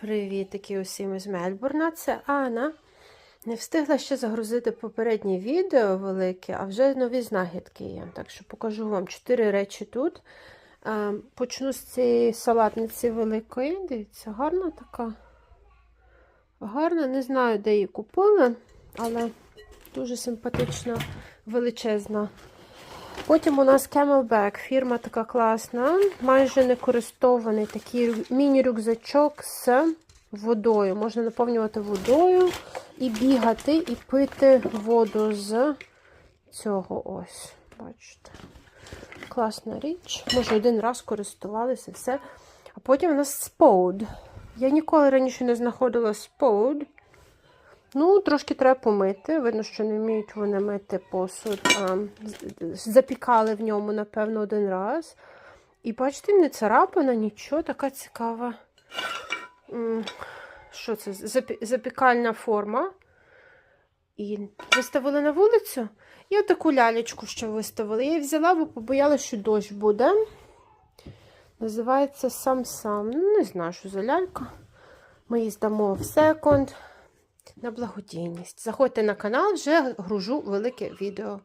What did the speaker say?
Привітики усім із Мельбурна. Це Анна. Не встигла ще загрузити попереднє відео велике, а вже нові знахідки є. Так що покажу вам чотири речі тут. Почну з цієї салатниці великої. Дивіться, гарна така. Гарна, не знаю, де її купили, але дуже симпатична, величезна. Потім у нас Camelback, фірма така класна, майже не користований такий міні-рюкзачок з водою. Можна наповнювати водою і бігати, і пити воду з цього ось. Бачите. Класна річ. Може, один раз користувалися, все. А потім у нас Spode. Я ніколи раніше не знаходила Spode. Ну, трошки треба помити. Видно, що не вміють вони мити посуд. А, запікали в ньому, напевно, один раз. І бачите, не царапина, нічого, така цікава. Що це? Запікальна форма. І виставили на вулицю. І отаку лялечку ще виставили. Я її взяла, бо побоялася, що дощ буде. Називається сам-сам. Ну, не знаю, що за лялька. Ми її здамо в секонд на благодійність. Заходьте на канал, вже гружу велике відео.